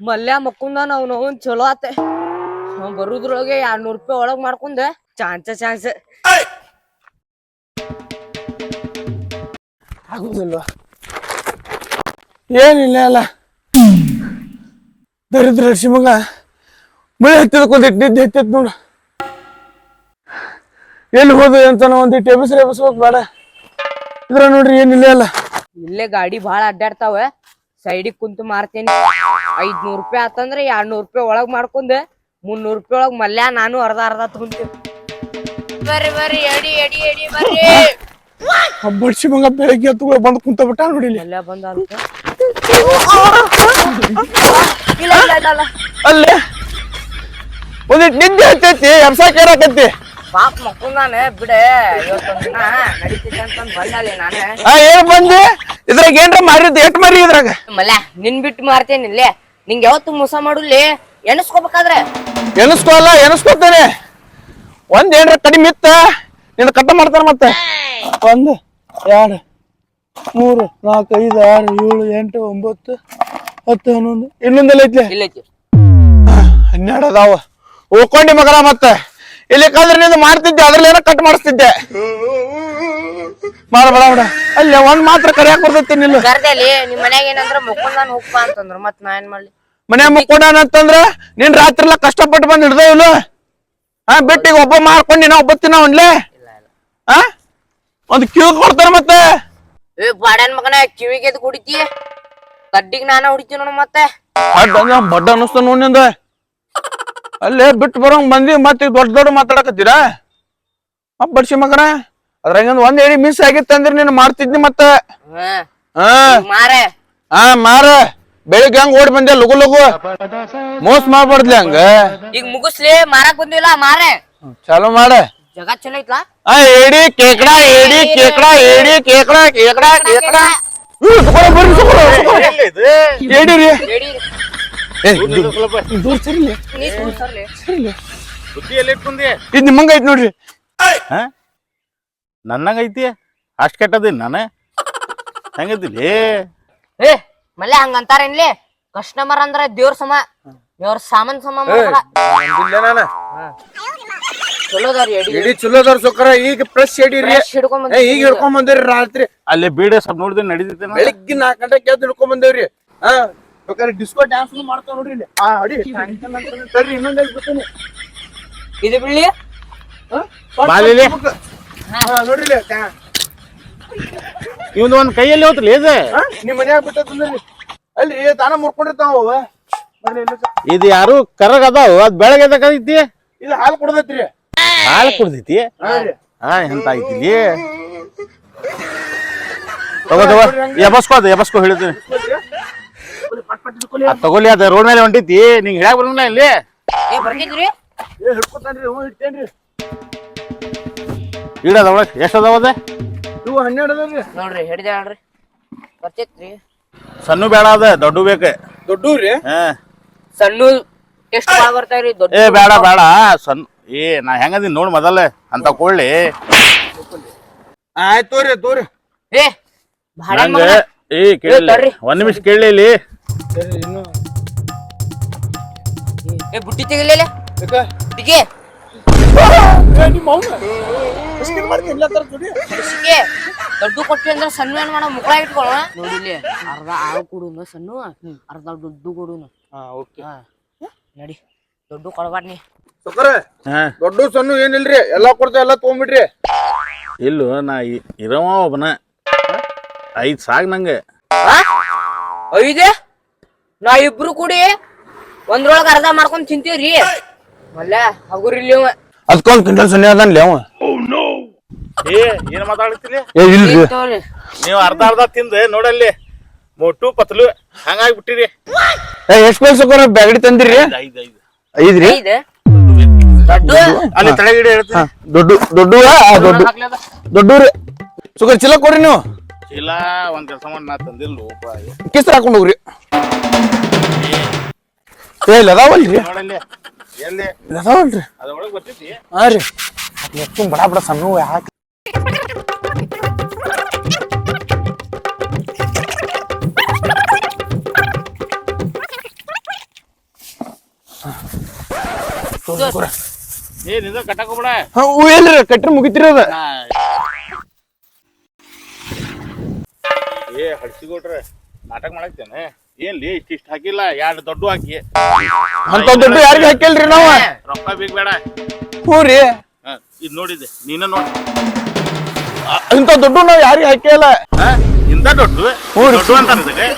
ಮಲ್ಯ ಮಕ್ಕೊಂದ ನಾವು ಅವ್ನ್ ಚಲೋ ಆತೆ. ಬರುದ್ರೊಳಗೆ ಎರಡ್ ನೂರ್ ರೂಪಾಯಿ ಒಳಗ್ ಮಾಡ್ಕೊಂಡೆ ಚಾನ್ಸ ಚಾನ್ಸ್. ಆಗುದಿಲ್ವಾ? ಏನಿಲ್ಲ ಅಲ್ಲ. ದರಿದ್ರ ಶಿವಮೊಗ್ಗ ಮಳೆ ಹತ್ತಿದ ಕುಂದಿಟ್ಟು ನಿದ್ದೆ ಹತ್ತಿತ್ ನೋಡು. ಎಲ್ಲಿ ಹೋದ ಅಂತ ನಾವು ಒಂದಿಟ್ಟು ಎಬ್ಬಿಸ್ರೆ ಎಬ್ಬಿಸ್ಬೇಕು ಬೇಡ. ಇದ್ರ ನೋಡ್ರಿ ಏನಿಲ್ಲ ಅಲ್ಲ. ಇಲ್ಲೇ ಗಾಡಿ ಭಾಳ ಅಡ್ಡಾಡ್ತಾವ. ಸೈಡಿಗ್ ಕುಂತು ಮಾರ್ತೀನಿ. ಐದ್ನೂರ್ ರೂಪಾಯಿ ಆತಂದ್ರೆ ಎರಡ್ ನೂರ್ ರೂಪಾಯಿ ಒಳಗ್ ಮಾಡ್ಕೊಂಡ್ ಮುನ್ನೂರ್ ರೂಪಾಯಿ ಒಳಗ್ ಮಲ್ಯ ನಾನು ಅರ್ಧ ಅರ್ಧ ತಗೊಂತೀನಿ. ಬರ್ರಿ ಬರ್ರಿ ಎಡಿ ಎಡಿ ಎಡಿ ಬರ್ರಿ. ಬಡ್ಸಿ ಶಿವಮೊಗ್ಗ ಬೆಳಗ್ಗೆ ಬಂದು ಕುಂತ ಬಿಟ್ಟ ನೋಡಿ ಇಲ್ಲಿ. ಮಲ್ಯ ಬಂದ ಇಲ್ಲ ಇಲ್ಲ ಇಲ್ಲ ಇಲ್ಲ ಅಲ್ಲೇ. ಒಂದಿಟ್ಟು ನಿಂದೆ ಹತ್ತೈತಿ ಎಬ್ಸಾಕ್ ಏರಾಕತ್ತಿ ಪಾಪ ಮಕ್ಕಂದಾನೆ ಬಿಡೆ. ಇವತ್ತೊಂದ್ ದಿನ ನಡೀತಿದೆ ಅಂತಂದ್ ಬಂದಲ್ಲಿ ನಾನೇ. ಆ ಏನ್ ಬಂದಿ? ಇದ್ರಾಗ ಏನ್ರ ಮಾರಿದ್ ಎಟ್ ಮಾರಿ ಇದ್ರಾಗ? ಮಲ್ಯ ನಿನ್ ಬಿಟ್ಟು ಮಾರ್ತೇನೆ ಇಲ್ಲೇ. ನಿಂಗೆ ಯಾವತ್ತು ಮೋಸ ಮಾಡುಲ್ಲಿ. ಎಣಸ್ಕೋಬೇಕಾದ್ರೆ. ಎನಸ್ಕೋಲ್ಲ ಎನಸ್ಕೋತೇನೆ ಒಂದ್ ಏನ್ರ ಕಡಿಮೆ ಇತ್ತ ನಿನ್ನ ಕಟ್ಟ ಮಾಡ್ತಾರ ಮತ್ತೆ. ಒಂದು ಎರಡು ಮೂರು ನಾಲ್ಕು ಐದು ಆರು ಏಳು ಎಂಟು ಒಂಬತ್ತು ಹತ್ತು ಹನ್ನೊಂದು. ಇನ್ನೊಂದೆಲ್ಲ ಐತ್ಲೆ? ಇಲ್ಲೈತಿ. ಹನ್ನೆರಡು ಅದಾವ. ಓಕೊಂಡಿ ಮಗನ ಮತ್ತೆ. ಇಲ್ಲಿ ಕಲ್ರಿ ನೀನು ಮಾಡ್ತಿದ್ದೆ ಅದ್ರಲ್ಲಿ ಏನೋ ಕಟ್ ಮಾಡಿಸ್ತಿದ್ದೆ. ಮಾಡ ಬೇಡ ಬೇಡ ಅಲ್ಲಿ ಒಂದ್ ಮಾತ್ರ ಕರಿಯಾಕ್ ಬರ್ತೈತಿ ನಿಲ್ಲ ಕರ್ದಲ್ಲಿ ನಿಮ್ ಮನ್ಯಾಗ ಏನಂದ್ರ ಹೋಗ್ಪ ಅಂತಂದ್ರ ಮತ್ ನಾ ಏನ್ ಮಾಡ್ಲಿ? ಮನೆ ಮುಕ್ಕೊಂಡಾನ ಅಂತಂದ್ರ ನೀನ್ ರಾತ್ರಿ ಎಲ್ಲ ಕಷ್ಟಪಟ್ಟು ಬಂದ್ ಹಿಡ್ದ ಇಲ್ಲ? ಹಾ ಬಿಟ್ಟು ಈಗ ಒಬ್ಬ ಮಾಡ್ಕೊಂಡು ನಾ ಒಬ್ಬ ತಿನ್ನ ಒಂದ್ಲೆ ಹಾ? ಒಂದ್ ಕ್ಯೂ ಕೊಡ್ತಾರ ಮತ್ತೆ? ಏ ಬಾಡ್ಯಾನ್ ಮಗನ ಕಿವಿಗೆ ಎದ್ ಕುಡಿತಿ? ಕಡ್ಡಿಗ್ ನಾನ ಹೊಡಿತೀನಿ ನೋಡು ಮತ್ತೆ. ಬಡ್ಡ ಅನಿಸ್ತ ಬಡ್ಡ ನಿಂದ. ಅಲ್ಲೇ ಬಿಟ್ಟು ಬರೋಂಗ್ ಬಂದಿ ಮತ್ತೆ ಈಗ ದೊಡ್ಡ ದೊಡ್ಡ ಮಾತಾಡಕತ್ತೀರಾ? ಅಪ್ಪ ಬಡ್ಸಿ ಮಗನ. ಅದ್ರಾಗ ಒಂದ್ ಏಡಿ ಮಿಸ್ ಆಗಿತ್ತು ಅಂದ್ರೆ ನೀನು ಮಾಡ್ತಿದ್ನಿ ಮತ್ತೆ. ಹಾ. ಮಾರೆ. ಹಾ ಮಾರ. ಬೆಳಿಗ್ಗೆ ಹಂಗ ಓಡಿ ಬಂದೆ ಲಗು ಲಗು. ಮೋಸ ಮಾಡ್ಬಾರ್ದ್ಲಿ ಹಂಗ? ಈಗ ಮುಗಿಸ್ಲಿ ಮಾರಕ್ ಬಂದಿಲ್ಲ ಮಾರೆ. ಚಾಲು ಮಾಡ. ಜಗ ಚಲೋ ಐತ್ಲಾ? ಆ ಏಡಿ ಕೇಕಡ ಏಡಿ ಕೇಕಡ ಏಡಿ ಕೇಕಡ ಕೇಕಡ ಕೇಕಡ. ಏಡಿ ರೀ. ಇದು- ನಿಮ್ಮಂಗ ಐತ್ ನೋಡ್ರಿ. ಹಾ? ನನ್ನಂಗ ಐತಿ? ಅಷ್ಟ್ ಕೆಟ್ಟದಿನ್ ನಾನು? ಹೆಂಗೈತಿಲಿ ಏ ಮಲ್ಲೆ ಹಂಗಂತಾರೇನ್ಲಿ ಕಸ್ಟಮರ್ ಅಂದ್ರ ದೇವ್ರ ಸಮ. ದೇವ್ರ ಸಾಮಾನ್ ಸಮ ಮಾಡ್ಬೇಡ. ಚಲೋ ಅದಾರಿ ಎಡಿ. ಎಡಿ ಚಲೋ ಅದಾರ ಸೊಕ್ಕರ ಈಗ ಫ್ರೆಶ್ ಈಗ ಹಿಡ್ಕೊಂಡ್ ಬಂದೇವ್ರಿ ರಾತ್ರಿ. ಅಲ್ಲಿ ಬೀಡೆ ಸ್ವಲ್ಪ ನೋಡಿದ್ರೆ ನಡೀತೈತೆ ಬೆಳಿಗ್ಗೆ ನಾಲ್ಕು ಗಂಟೆ ಎದ್ದು ಹಿಡ್ಕೊಂಡ್ ಬಂದೇವ್ರಿ. ಹಾ? ಬೇಕಾದ್ರೆ ಡಿಸ್ಕೋ ಡ್ಯಾನ್ಸ್ ಮಾಡ್ತಾವ ನೋಡ್ರಿ ಇಲ್ಲಿ. ಆ ಅಡಿ. ಸರಿ ಇನ್ನೊಂದ್ ಇದು ಹಾ, ನೋಡ್ರಿ ಇಲ್ಲಿ. ಒಂದ್ ಕೈಯಲ್ಲಿ ಹೋತ್ಲಿ ಇದು ಹಾ, ನಿಮ್ ಮನ್ಯಾಗ ಬಿಟ್ಟಿ ಅಲ್ರಿ ತಾನ ಮುರ್ಕೊಂಡಿರ್ತಾವ ಅವ. ಇದು ಯಾರು ಕರಗ್ ಅದಾವ? ಅದ್ ಬೆಳಗ್ಗೆ ಎದಕ್ಕೈತಿ ಇದು ಹಾಲು ಕುಡ್ದೈತ್ರಿ. ಹಾಲು ಕುಡ್ದೈತಿ? ಹಾ ಎಂತ ಐತಿ ತಗೋ ತಗೋ. ಎಬಸ್ಕೋ ಅದ ಎಬಸ್ಕೋ ಹೇಳಿದ್ದೀನಿ ಅದ್ ತಗೋಲಿ ಅದ ರೋಡ್ ಮೇಲೆ ಹೊಂಟೈತಿ ನಿಂಗ್ ಹೇಳಕ್ ಬರಂಗಿಲ್ಲ ಇಲ್ಲಿ. ಏ ಬರ್ತಿದ್ರಿ? ಏ ಹಿಡ್ಕೊತಾನ್ರಿ ಹ್ಞೂ ಹಿಡ್ತೇನ್ರಿ. ಇಡದ ಒಳಗ್ ಎಷ್ಟ್ ಅದಾವ ಅದ? ಇವು ಹನ್ನೆರಡು ಅದಾವ್ರಿ ನೋಡ್ರಿ ಹಿಡ್ದೆ ನೋಡ್ರಿ ಬರ್ತೈತ್ರಿ. ಸಣ್ಣ ಬೇಡ ಅದ ದೊಡ್ಡ ಬೇಕ. ದೊಡ್ಡ ಹಾ. ಸಣ್ಣ ಎಷ್ಟು ಬರ್ತಾವ್ರಿ ದೊಡ್ಡ ಏ ಬೇಡ ಬೇಡ ಸಣ್ಣ ಏ ನಾ ಹೆಂಗದೀನಿ ನೋಡ್ ಮೊದಲ ಅಂತ ಕೊಳ್ಳಿ. ಆಯ್ತು ತೋರಿ ತೋರಿ. ಏ ಭಾಳ ನಂಗ ಏ ಕೇಳಿ. ಒಂದ್ ನಿಮಿಷ ಕೇಳಿ ಇಲ್ಲಿ. ಸರಿ ಇನ್ನು ಏ ಬುಟ್ಟಿ ತೆಗಿಲಿಲ್ಲ? ಯಾಕ? ಬಿಗೆ ಏ, ನಿಮ್ಮ ಅವ್ನ? ಬಿಸ್ಕಿಟ್ ಮಾಡ್ತೀನಿ ಎಲ್ಲ ತರ ದುಡಿ. ದೊಡ್ಡ ಕೊಟ್ಟಿ ಅಂದ್ರೆ ಸಣ್ಣ ಏನ್ ಮಾಡೋ ಮುಖ ಇಟ್ಕೊಳ್ಳೋಣ? ನೋಡಿಲಿ ಅರ್ಧ ಆಳು ಕೊಡುನು ಸಣ್ಣ ಅರ್ಧ ದೊಡ್ಡ ಕೊಡುನು. ಹಾ ಓಕೆ. ಹಾ. ನಡಿ ದೊಡ್ಡ ಕೊಡಬಾರ್ನಿ ಸೊಕರ ಹಾ. ದೊಡ್ಡ ಸಣ್ಣ ಏನಿಲ್ರಿ? ಎಲ್ಲಾ ಕೊಡ್ತೇವೆ ಎಲ್ಲಾ ತಗೊಂಡ್ಬಿಡ್ರಿ ಇಲ್ಲ ನಾ ಇರವ ಒಬ್ಬನ. ಐದ್ ಸಾಕ್ ನಂಗೆ. ಐದೆ? ನಾ ಇಬ್ರು ಕೂಡಿ ಒಂದ್ರೊಳಗ ಅರ್ಧ ಮಾಡ್ಕೊಂಡ್ ತಿಂತೀವ್ರಿ. ಮಲ್ಲ ಹಗುರಿಲ್ಲ ಅವ. ಅದಕ್ಕೊಂದ್ ಕ್ವಿಂಟಲ್ ಸೊನ್ನೆ ಅದನ್ಲಿ ಅವ. ಏ ಏನ್ ಮಾತಾಡ್ತಿಲಿ ಏ ಇಲ್ರಿ. ತಗೋರಿ. ನೀವು ಅರ್ಧ ಅರ್ಧ ತಿಂದ ನೋಡಲ್ಲಿ ಮೊಟ್ಟು ಪತ್ಲು ಹಂಗಾಗಿ ಬಿಟ್ಟಿರಿ. ಏ ಎಷ್ಟ್ ಪೈಸೆ ಸೊಕರ ಬ್ಯಾಗಡಿ ತಂದಿರಿ? ಐದ್ ಐದ್ ಐದ್ರಿ? ಐದು? ದೊಡ್ಡ? ಅಲ್ಲಿ ತಳಗಿಡ ಹೇಳ್ತೀನಿ. ದೊಡ್ಡ ದೊಡ್ಡ. ದೊಡ್ಡ ದೊಡ್ಡವ್ರಿ ಸುಗರ್ ಚೀಲ ಕೊಡ್ರಿ ನೀವು. ಇಲ್ಲ ಒಂದ್ ಕೆಲಸ ಮಾಡಿ ನಾ ತಂದಿಲ್ಲ ರೂಪಾಯಿ ಕಿಸ್ತ್ರ ಹಾಕೊಂಡು ಹೋಗ್ರಿ. ಏ ಇಲ್ಲ ಅದಾವಲ್ರಿ? ನೋಡಲ್ಲಿ ಎಲ್ಲಿ? ಇಲ್ಲ ಅದಾವಲ್ರಿ? ಅದ್ರೊಳಗೆ ಬರ್ತೈತಿ ಹಾ ರೀ. ಎಷ್ಟು ಬಡ ಬಡ ಸಣ್ಣ ಯಾಕೆ? ಏನಿದ ಕಟ್ಟಕೋಬೇಡ ಹಾ ಊ ಏನ್ರಿ ಕಟ್ಟ್ರಿ ಮುಗಿತಿರೋದ. ಹಡ್ಸಿಕೊಟ್ರೆ ನಾಟಕ ಮಾಡಕ್ತೇನೆ. ಏನ್ಲಿ ಇಷ್ಟ ಇಷ್ಟ ಹಾಕಿಲ್ಲ ಎರಡು ದೊಡ್ಡ ಹಾಕಿ. ಅಂತ ದುಡ್ಡು ಯಾರಿಗೆ ಹಾಕಿಲ್ರಿ ನಾವು? ರೊಕ್ಕ ಬೀಗ ಬೇಡ ಹ್ಞೂ ರೀ. ಇದ್ ನೋಡಿದ್ದೆ ನೀನ ನೋಡಿ. ಅಂತ ಇಂಥ ದುಡ್ಡು ನಾವ್ ಯಾರಿಗೆ ಹಾಕಿಲ್ಲ. ಇಂತ ದೊಡ್ಡ? ದೊಡ್ಡ ಅಂತ ಅನ್ಸುತ್ತೆ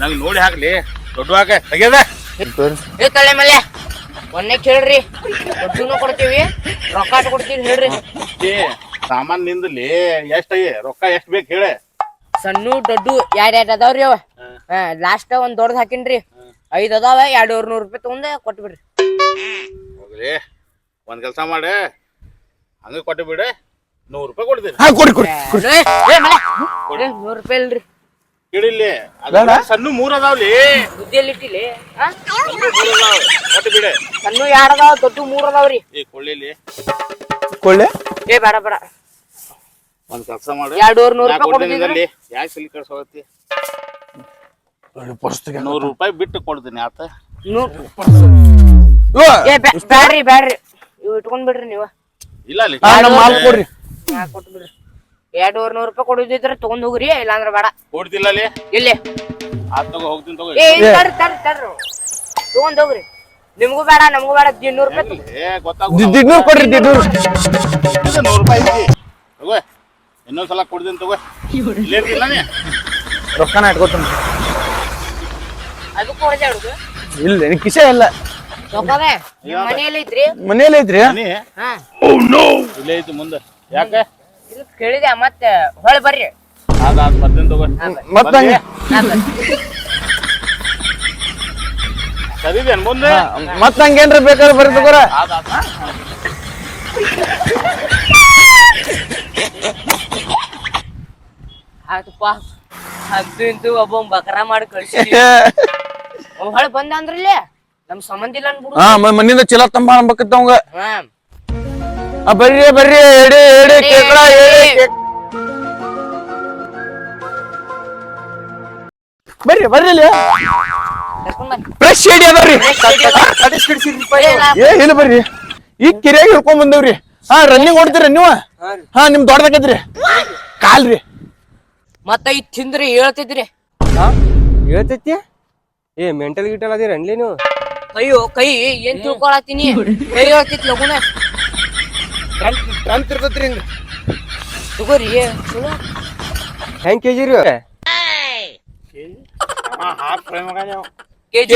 ನಂಗೆ ನೋಡಿ ಹಾಕ್ಲಿ. ದೊಡ್ಡ ಹಾಕ ತೆಗೆದ ಏ ತಲೆ ಮಲ್ಯ ಒಂದೇ ಕೇಳ್ರಿ ದುಡ್ಡುನು ಕೊಡ್ತೀವಿ ರೊಕ್ಕ ಕೊಡ್ತೀವಿ ಹೇಳ್ರಿ. ಏ ಸಾಮಾನ್ ನಿಂದಲ್ಲಿ ಎಷ್ಟ ರೊಕ್ಕ ಎಷ್ಟ್ ಬೇಕು ಹೇಳ? ಸಣ್ಣ ದೊಡ್ಡು ಎರಡ್ ಎರಡ್ ಅದಾವ್ರಿ ಅವ? ಲಾಸ್ಟ್ ಒಂದ್ ದೊಡ್ಡದ್ ಹಾಕಿನ್ರಿ. ಐದ್ ಅದಾವ ಎರಡೂವರೆ ನೂರ್ ರೂಪಾಯಿ ತಗೊಂಡ್ ಕೊಟ್ಬಿಡ್ರಿ ಹೋಗ್ಲಿ ಒಂದ್ ಕೆಲ್ಸ ಮಾಡಿ. ಹಂಗ ಕೊಟ್ಟು ಬಿಡ. ನೂರು ರೂಪಾಯಿ ಕೊಡ್ತೀನಿ. ಹಾ ಕೊಡಿ ಕೊಡಿ ನೂರ್ ರೂಪಾಯಿ ಇಲ್ರಿ. ಇಡಿಲ್ಲಿ ಬೇಡ. ಸಣ್ಣ ಮೂರ್ ಅದಾವ್ಲಿ. ಬುದ್ಧಿಯಲ್ಲಿ ಇಟ್ಟಿಲಿ ಕೊಟ್ಟು ಬಿಡ. ಸಣ್ಣ ಎರಡ್ ಅದಾವ ದೊಡ್ಡ ಮೂರ್ ಅದಾವ್ರಿ. ಏ ಕೊಳ್ಳಿಲಿ ಕೊಳ್ಳೆ ಏ ಬೇಡ ಬೇಡ. ಒಂದ್ ಕೆಲಸ ಮಾಡಿ. ಎರಡೂವರೆ ನೂರು ರೂಪಾಯಿ ಕೊಡ್ತೀನಿ. ಯಾಕೆ ಸಿಲಿ ಕಳ್ಸೋಗತ್ತಿ ನೂರು ರೂಪಾಯಿ ಬಿಟ್ಟು ಕೊಡ್ತೀನಿ ಆತ. ಏ ಬ್ಯಾ- ಬ್ಯಾಡ್ರಿ ಬ್ಯಾಡ್ರಿ. ಇವ್ ಇಟ್ಕೊಂಡ್ ಬಿಡ್ರಿ ನೀವ. ಇಲ್ಲ ಅಲ್ಲಿ ನಮ್ಮ ಮಾಲ್ ಕೊಡ್ರಿ. ಕೊಟ್ಟು ಬಿಡ್ರಿ? ಎರಡೂವರೆ ನೂರ್ ರೂಪಾಯಿ ಕೊಡೋದಿದ್ರೆ ತಗೊಂಡ್ ಹೋಗ್ರಿ ಇಲ್ಲಾಂದ್ರ ಬೇಡ. ಕೊಡ್ತಿಲ್ಲ ಅಲ್ಲಿ? ಇಲ್ಲಿ. ಆತ್ ಹೋಗ್ತೀನಿ ತಗೋ. ಏ ತಡ್ರಿ ತಗೊಂಡ್ ಹೋಗ್ರಿ. ನಿಮ್ಗೂ ಬೇಡ ನಮಗೂ ಬೇಡ ಇನ್ನೂರು ರೂಪಾಯಿ. ದಿಡ್ನೂರು ಕೊಡ್ರಿ ದಿಡ್ನೂರು ನೂರು ರೂಪಾಯಿ ತಗೋ ಇನ್ನೊಂದ್ಸಲ ಕೊಡ್ತೀನಿ ತಗೋ. ನೀ? ರೊಕ್ಕನ ಇಟ್ಕೋತೀನಿ. ಹುಡುಗ? ಇಲ್ಲ ನಿನ್ ಕಿಸೆ ಇಲ್ಲ. ಇದ್ರಿ ಮನೆಯಲ್ಲಿ ಇದ್ರಿ? ಮನೇಲಿ ಐತ್ರಿ ಮುಂದ ಹಾ. ಇಲ್ಲೇ ಐತಿ ಮುಂದೆ. ಯಾಕೆ? ಇದು ಕೇಳಿದೆ ಮತ್ತೆ ಹೊಳೆ ಬರ್ರಿ. ಅದ ಅದ್ ಬರ್ತೀನಿ ತಗೋ. ಮತ್ತೆ ಹಂಗೆ. ಸರಿದೇನ್ ಮುಂದೆ? ಮತ್ತ ಹಂಗೇನ್ರ ಬೇಕಾದ್ರೆ ಬರ್ರಿ ತಗೋರ ಆಯ್ತಪ್ಪ ಅದು ಇಂತು ಒಬ್ಬ ಬಕರ ಮಾಡಿ ಕಳ್ಸಿ ಹೊಳೆ ಬಂದ ಅಂದ್ರಲ್ಲೇ ನಮ್ ಸಂಬಂಧ ಇಲ್ಲ ಅನ್ಬಿಡು. ಹಾ ಮನಿಂದ ಚೀಲ ತಂಬ ಅನ್ಬೇಕಿತ್ತ ಅವಂಗ. ಹಾ. ಆ, ಬರ್ರಿ ಬರ್ರಿ ಎಡಿ ಎಡಿ ಕೇಕಳ ಎಡಿ ಬರ್ರಿ ಬರ್ರಿ ಫ್ರೆಶ್ ಎಡಿ ಅದಾವ್ರಿ ಏ, ಇಲ್ಲ ಬರ್ರಿ. ಈ ಕಿರಿಯಾಗಿ ಹಿಡ್ಕೊಂಡ್ ಬಂದವ್ರಿ. ಹಾ ರನ್ನಿಂಗ್ ಓಡ್ತೀರಿ ನೀವು? ಹಾ ನಿಮ್ ದೊಡ್ಡದಾಗೈತ್ರಿ. ಕಾಲ್ರಿ. ಮತ್ತ ಈ ತಿಂದ್ರಿ ಹೇಳ್ತಿದ್ರಿ. ಹಾ? ಹೇಳ್ತೈತಿ? ಏ ಮೆಂಟಲ್ ಗಿಟಲ್ ಅದಿರ ಅನ್ಲಿ ನೀವು? ಅಯ್ಯೋ ಕೈ ಏನ್ ತಿಳ್ಕೊಳತ್ತೀನಿ? ಕೈ ಹೇಳ್ತಿತ್ ಲಗುನ. ಟ್ರಂಪ್ ಇರ್ತೈತ್ರಿ ಹಿಂಗ. ತಗೋರಿ ಚಲೋ. ಹೆಂಗ್ ಕೆಜಿ ರೀ? ಹಾಫ್ ಫ್ರೈ ಮಗ ಕೆಜಿ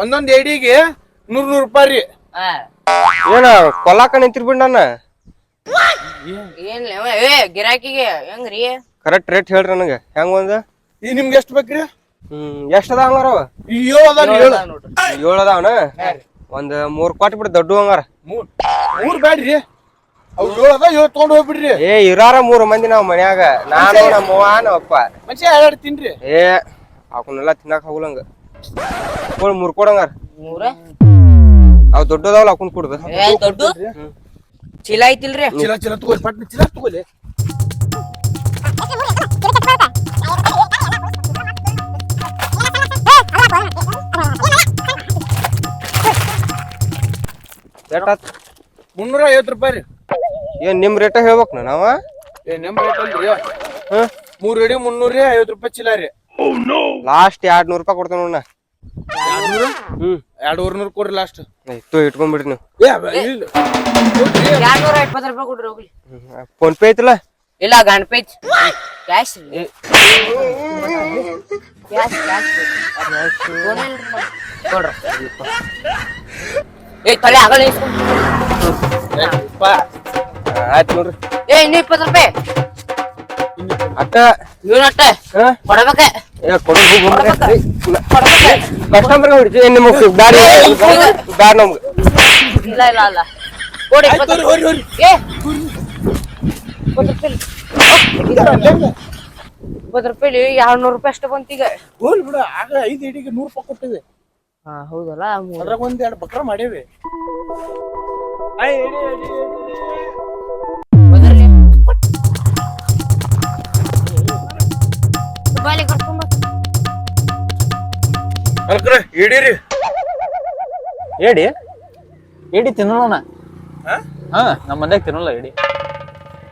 ಒಂದೊಂದ್ ಏಡಿಗೆ ನೂರ್ ನೂರ್ ರೂಪಾಯಿ ರೀ. ಹಾ. ಏನ ಕೊಲ್ಲಾಕ ನಿಂತಿರ್ಬಿಡ್ ಏನ್ ಏ ಗಿರಾಕಿಗೆ ಹೆಂಗ್ರಿ ಕರೆಕ್ಟ್ ರೇಟ್ ಹೇಳ್ರಿ ನನಗೆ. ಹೆಂಗ ಒಂದ? ಈ ನಿಮ್ಗೆ ಎಷ್ಟ್ ಬೇಕ್ರಿ? ಹ್ಮ್ ಎಷ್ಟ್ ಅದಾವ ಹಂಗಾರ ಅವ? ಏಳು ನೋಡ್ರಿ. ಅದಾವನ ಒಂದ್ ಮೂರ್ ಕೊಟ್ಟು ಬಿಡ್ ದೊಡ್ಡ ಹಂಗಾರ. ಮೂರ್ ಮೂರ್ ಬ್ಯಾಡ್ರಿ. ಅವ್ ಏಳು ಅದ ಏಳು ತಗೊಂಡ್ ಹೋಗ್ಬಿಡ್ರಿ. ಏ ಇರಾರ ಮೂರ್ ಮಂದಿ ನಾವ್ ಮನ್ಯಾಗ. ನಾನು ನಮ್ಮ ಅವ್ವ ನಮ್ಮ ಅಪ್ಪ ಮನುಷ್ಯ ಎರಡ್ ತಿನ್ರಿ. ಏ ಅವನ್ನೆಲ್ಲ ತಿನ್ನಕ್ ಹೋಗ್ಲಂಗ ಕೊಡ್ ಮೂರ್ ಕೊಡಂಗಾರ. ಮೂರ? ಅವ್ ದೊಡ್ಡದಾವಲ್ಲ ಹಾಕೊಂಡ್ ಕುಡ್ದು ಏ ದೊಡ್ಡ? ಚೀಲ ಐತಿಲ್ರಿ? ಚೀಲ ಚೀಲ ತಗೋರಿ ಪಟ್ನ ಚೀಲ ತಗೋಲಿ. ಎಷ್ಟಾತ್ ಮುನ್ನೂರ ಐವತ್ತು ರೂಪಾಯಿ ರೀ. ಏನ್ ನಿಮ್ ರೇಟ ಹೇಳ್ಬೇಕ್ ನಾವ? ಏ ನಿಮ್ ರೇಟ್ ಅಲ್ರಿ. ಹ್ಮ್ ಮೂರ್ ಎಡಿ ಮುನ್ನೂರ ಐವತ್ತು ರೂಪಾಯಿ ಚೀಲ ರೀ. ಲಾಸ್ಟ್ ಎರಡ್ ನೂರ್ ರೂಪಾಯಿ ಕೊಡ್ತೇನೆ ನೋಡ ಎರಡ್ ನೂರ ಹ್ಮ್. ಎರಡೂವರೆ ನೂರು ಕೊಡ್ರಿ ಲಾಸ್ಟ್ ಆಯ್ತು ಇಟ್ಕೊಂಡ್ಬಿಡ್ರಿ ನೀವು. ಎರಡ್ನೂರ ಇಪ್ಪತ್ತು ರೂಪಾಯಿ ಕೊಡ್ರಿ ಹೋಗ್ಲಿ. ಫೋನ್ ಪೇ ಐತಲ್ಲ? ಇಲ್ಲ ಗಣಪತಿ ಕ್ಯಾಶ್ ಕ್ಯಾಶ್ ಕ್ಯಾಶ್ ಕೊಡ್ರಿ. ಏ ತಲೆ ಆಗಲ್ಲ ಪಾ. ಆಯ್ತು ನೋಡ್ರಿ. ಏ ಇನ್ನೂ ಇಪ್ಪತ್ತು ರೂಪಾಯಿ. ಅಟ್ಟ ಇವನಟ್ಟ ಅಟ್ಟ. ಕೊಡ್ಬೇಕ. ಕಸ್ಟಮರ್ ಹೊಡಿತೀವಿ ನಿಮಗೆ ಬ್ಯಾರೆ ಬ್ಯಾಡ ನಮ್ಗೆ ಇಲ್ಲ ಇಲ್ಲ ಅಲ್ಲ. ಏ ಇಪ್ಪತ್ತು ರೂಪಾಯಿ ಅಷ್ಟು ಬಂತೀಗ ಹೋಲ್ ಬಿಡು ಆಗ ಐದು ಇಡಿಗೆ ನೂರು ರೂಪಾಯಿ ಕೊಟ್ಟಿದೆ ಹಾ ಹೌದಲ್ಲ ಅದ್ರಾಗ ಒಂದ್ ಎರಡು ಬಕ್ರ ಮಾಡೇವಿ ಬಾಲಿ ಬಾ. ಅಲ್ಕ್ರ ಹಿಡೀರಿ. ಏಡಿ ಏಡಿ ತಿನ್ನೋಣ. ಹಾ? ನಮ್ಮ ಮನ್ಯಾಗ ತಿನ್ನಲ್ಲ ಏಡಿ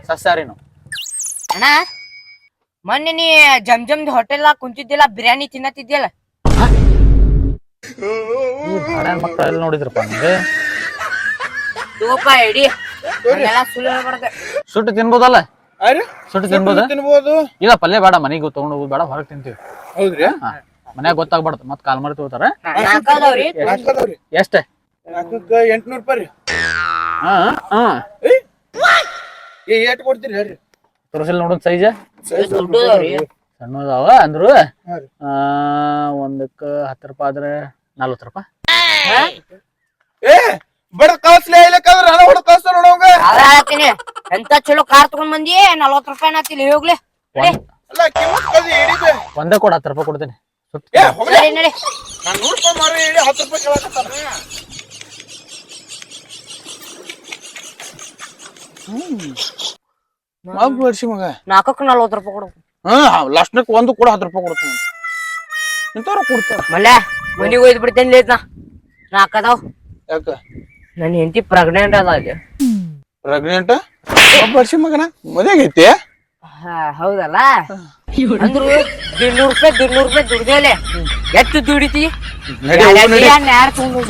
ಸಸ್ಯಾರಿ ನಾವು ಅಣ್ಣ ಮೊನ್ನೆ ನೀ ಜಮ್ ಜಮ್ದ್ ಹೋಟೆಲ್ ಕುಂತಿದ್ದಿಲ್ಲ ಬಿರಿಯಾನಿ ತಿನ್ನತಿದ್ಯಲ್ಲ ಈ ಬಾಡ್ಯಾನ್ ಎಲ್ಲಿ ನೋಡಿದ್ರಪ್ಪ ಅಂದ್ರೆ ಇಡಿ ಎಲ್ಲ ಸುಳ್ಳು ಹೇಳ್ಬಾರ್ದು. ಸುಟ್ಟು ತಿನ್ಬೋದಲ್ಲ? ಸುಟ್ಟು ತಿನ್ಬೋದ? ತಿನ್ಬೋದು? ಇಲ್ಲ ಪಲ್ಯ ಬೇಡ ಮನೆಗೆ ತಗೊಂಡು ಹೋಗುದು ಬೇಡ ಹೊರಗೆ ತಿಂತೀವಿ. ಹೌದ್ರಿ? ಹಾ. ಮನ್ಯಾಗ ಗೊತ್ತಾಗ್ಬಾರ್ದು ಮತ್ ಕಾಲ್ ಮಾಡಿ ತಗೋತಾರ? ಎಷ್ಟ ಹಾಕದವ್ರಿ ಎಷ್ಟೇ? ನಾಲ್ಕಕ್ಕ ಎಂಟ್ನೂರ್ ರೂಪಾಯಿ ರೀ. ಹಾ ಹಾ. ಏ ಏಟ್ ಕೊಡ್ತೀರಿ ಹೇಳ್ರಿ. ತೋರಿಸಲ್ ನೋಡೋದ್ ಸೈಜ್ ಸಣ್ಣದಾವ ಅಂದ್ರು. ಆ ಒಂದಕ್ಕ ಹತ್ತು ರೂಪಾಯಿ ಆದ್ರೆ ನಲ್ವತ್ತು ರೂಪಾಯಿ. ಏ ಬಡ ಹಣ ಹೊಡ ಎಂತ ಚಲೋ ಕಾರ್ ತಗೊಂಡ್ ಬಂದಿ ನಲ್ವತ್ ರೂಪಾಯಿ ನಾತಿಲಿ ಹೋಗ್ಲಿ. ನಡಿ. ಅಲ್ಲ ಕಿಮ್ಮತ್ ಕದಿ ಹಿಡಿದೆ. ಒಂದೇ ಕೊಡ ಹತ್ತು ರೂಪಾಯಿ ಕೊಡ್ತೀನಿ. ಸುಟ್ಟು ಏ ಹೋಗ್ಲಿ. ನಡಿ ನಡಿ. ನಾನ್ ರೂಪಾಯಿ ಮಾರಿ ಹೇಳಿ ಹತ್ತು ರೂಪಾಯಿ ಕೇಳಕತ್ತಾರ ಮಗ್ ವರ್ಷಿ ಮಗ. ನಾಲ್ಕಕ್ಕೆ ರೂಪಾಯಿ ಕೊಡು. ಹಾ ಒಂದು ಕೂಡ ಹತ್ತು ರೂಪಾಯಿ ಕೊಡ್ತೀನಿ. ಇಂಥವ್ರು ಕೊಡ್ತಾರ. ಮಲ್ಯ ಮನಿಗ್ ಒಯ್ದು ಬಿಡ್ತೇನೆ ಯಾಕ? ನನ್ನ ಹೆಂಡತಿ ಪ್ರೆಗ್ನೆಂಟ್ ಅದ ಅಲ್ಲಿ ಪ್ರೆಗ್ನೆಂಟ್ ಒಬ್ಬ ವರ್ಷ ಮಗನ. ಮದುವೆ ಐತಿ? ಹಾ, ಹೌದಲ್ಲ? ಅಂದ್ರು ದಿಡ್ನೂರ್ ರೂಪಾಯಿ ದಿಡ್ನೂರ್ ರೂಪಾಯಿ ದುಡ್ದೇಲೆ ಎಷ್ಟು ದುಡಿತಿ? ನಡಿ ಹೋಗು